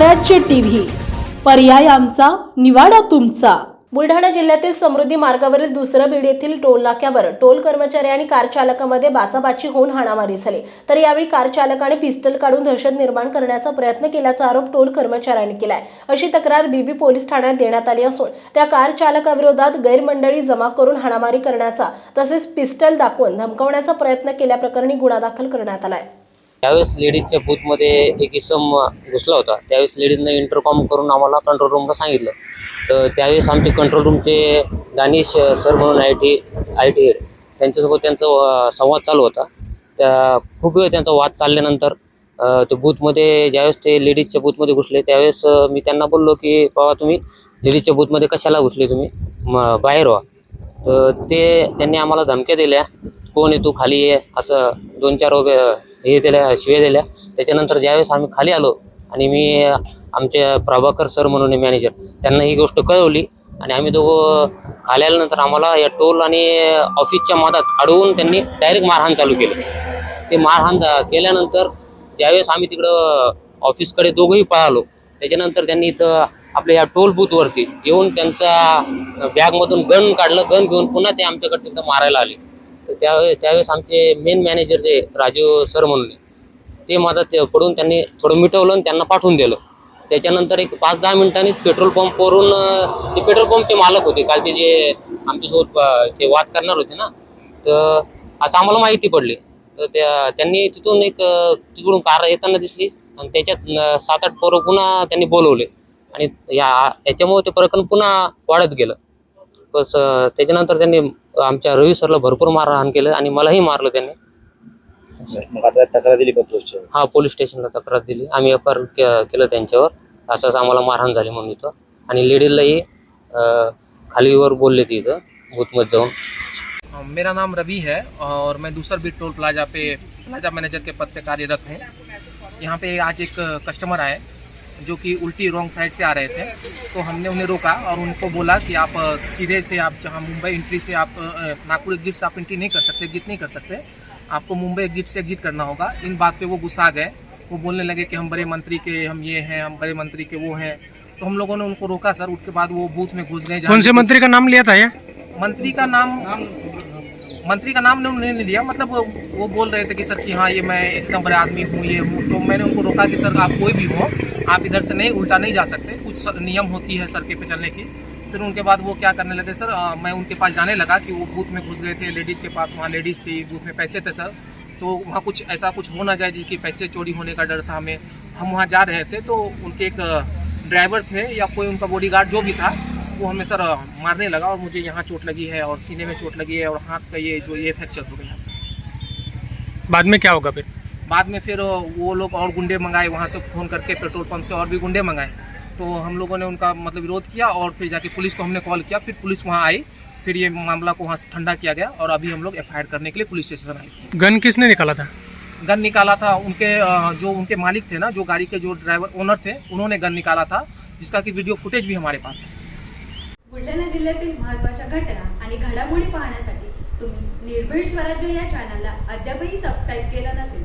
स्वराज्य टीव्ही. पर्याय आमचा निवाडा तुमचा. बुलढाणा जिल्ह्यातील समृद्धी मार्गावरील दुसरं बीड येथील टोल नाक्यावर टोल कर्मचारी आणि कार चालकामध्ये बाचाबाची होऊन हाणामारी झाली. तर यावेळी कार चालकाने पिस्टल काढून दहशत निर्माण करण्याचा प्रयत्न केल्याचा आरोप टोल कर्मचाऱ्यांनी केलाय. अशी तक्रार बीबी पोलीस ठाण्यात देण्यात आली असून त्या कार चालकाविरोधात गैरमंडळी जमा करून हाणामारी करण्याचा तसेच पिस्टल दाखवून धमकवण्याचा प्रयत्न केल्याप्रकरणी गुन्हा दाखल करण्यात आलाय. त्यावेळेस लेडीजच्या बूथमध्ये एक इसम घुसला होता त्यावेळेस लेडीजनं इंटरकॉम करून आम्हाला कंट्रोल रूमला सांगितलं. तर त्यावेळेस आमचे कंट्रोल रूमचे दानिश सर म्हणून I T I T head त्यांच्यासोबत त्यांचा संवाद चालू होता. त्या खूप वेळ त्यांचा वाद चालल्यानंतर ते बूथमध्ये ज्यावेळेस ते लेडीजच्या बूथमध्ये घुसले त्यावेळेस मी त्यांना बोललो की बाबा तुम्ही लेडीजच्या बूथमध्ये कशाला घुसले तुम्ही? म बाहेर व्हा. तर ते त्यांनी आम्हाला धमक्या दिल्या कोण आहे तू? खाली ये. असं दोन चार वगैरे हे त्याला शिव्या दिल्या. त्याच्यानंतर ज्यावेळेस आम्ही खाली आलो आणि मी आमचे प्रभाकर सर म्हणून मॅनेजर त्यांना ही गोष्ट कळवली आणि आम्ही दोघं खाली आल्यानंतर आम्हाला या टोल आणि ऑफिसच्या मधात अडवून त्यांनी डायरेक्ट मारहाण चालू केली. ते मारहाण केल्यानंतर ज्यावेळेस आम्ही तिकडं ऑफिसकडे दोघंही पळालो त्याच्यानंतर त्यांनी इथं आपल्या या टोल बूथवरती येऊन त्यांचा बॅगमधून गन काढलं गन घेऊन पुन्हा ते आमच्याकडे तिथं मारायला आले. तर त्यावेळेस त्यावेळेस आमचे मेन मॅनेजर जे राजू सर म्हणून ते मधात ते पडून त्यांनी थोडं मिटवलं आणि त्यांना पाठवून दिलं. त्याच्यानंतर एक पाच दहा मिनिटांनीच पेट्रोल पंपवरून ते पेट्रोल पंपचे मालक होते. कालचे जे आमच्यासोबत ते वाद करणार होते ना तर असं आम्हाला माहिती पडली. तर त्या त्यांनी तिथून एक तिकडून कार येताना दिसली आणि त्याच्यात सात आठ पोरं पुन्हा त्यांनी बोलवले. आणि या याच्यामुळे ते प्रकरण पुन्हा वाढत गेलं. त्याच्यानंतर त्यांनी आमच्या रवी सरला भरपूर मारहाण केलं आणि मलाही मारलं त्यांनी. मग आता तक्रार दिली का पोलीस हा पोलीस स्टेशनला तक्रार दिली. आम्ही एफ आर केलं त्यांच्यावर. असंच आम्हाला मारहाण झाली म्हणून इथं. आणि लेडीजलाही खालीवर बोलले ती इथं बूथमध्ये जाऊन. मेरा नाम रवि है और मैं दूसर बीट टोल प्लाजा पे प्लाजा मैनेजर के पद पे कार्यरत हूँ। यहाँ पे आज एक कस्टमर आए। जो कि उल्टी रॉन्ग साइड से आ रहे थे तो हमने उन्हें रोका और उनको बोला कि आप सीधे से आप जहाँ मुंबई एंट्री से आप नागपुर एग्जिट से आप एंट्री नहीं कर सकते एग्जिट नहीं कर सकते आपको मुंबई एग्जिट से एग्जिट करना होगा। इन बात पे वो गुस्सा गए। वो बोलने लगे कि हम बड़े मंत्री के हम ये हैं हम बड़े मंत्री के वो हैं। तो हम लोगों ने उनको रोका सर। उसके बाद वो बूथ में घुस गए कौन से मंत्री का नाम लिया था ये? मंत्री का नाम मंत्री का नाम ने उन्होंने नहीं लिया। मतलब वो बोल रहे थे कि सर कि हाँ ये मैं इतना बड़े आदमी हूँ ये हूँ। तो मैंने उनको रोका कि सर आप कोई भी हो आप इधर से नहीं उल्टा नहीं जा सकते। कुछ नियम होती है सड़के पे चलने की। फिर उनके बाद वो क्या करने लगे सर अ, मैं उनके पास जाने लगा कि वो बूथ में घुस गए थे लेडीज़ के पास वहाँ लेडीज़ थी बूथ में पैसे थे सर। तो वहाँ कुछ ऐसा कुछ हो ना जाए जिसकी पैसे चोरी होने का डर था हमें। हम वहाँ जा रहे थे तो उनके एक ड्राइवर थे या कोई उनका बॉडीगार्ड जो भी था वो हमें सर मारने लगा और मुझे यहाँ चोट लगी है और सीने में चोट लगी है और हाथ का ये जो ये फ्रैक्चर हो गया सर। बाद में क्या होगा फिर? बाद में फिर वो लोग और गुंडे मंगाए वहाँ से फ़ोन करके पेट्रोल पंप से और भी गुंडे मंगाए। तो हम लोगों ने उनका मतलब विरोध किया और फिर जाके पुलिस को हमने कॉल किया फिर पुलिस वहाँ आई फिर ये मामला को वहाँ से ठंडा किया गया और अभी हम लोग एफआईआर करने के लिए पुलिस स्टेशन आए। गन किसने निकाला था? गन निकाला था उनके जो उनके मालिक थे ना जो गाड़ी के जो ड्राइवर ओनर थे उन्होंने गन निकाला था जिसका कि वीडियो फुटेज भी हमारे पास है। बुलढाणा जिल्ह्यातील महत्त्वाच्या घटना आणि घडामोडी पाहण्यासाठी तुम्ही निर्भीड स्वराज्य या चॅनलला अद्यापही सबस्क्राईब केलं नसेल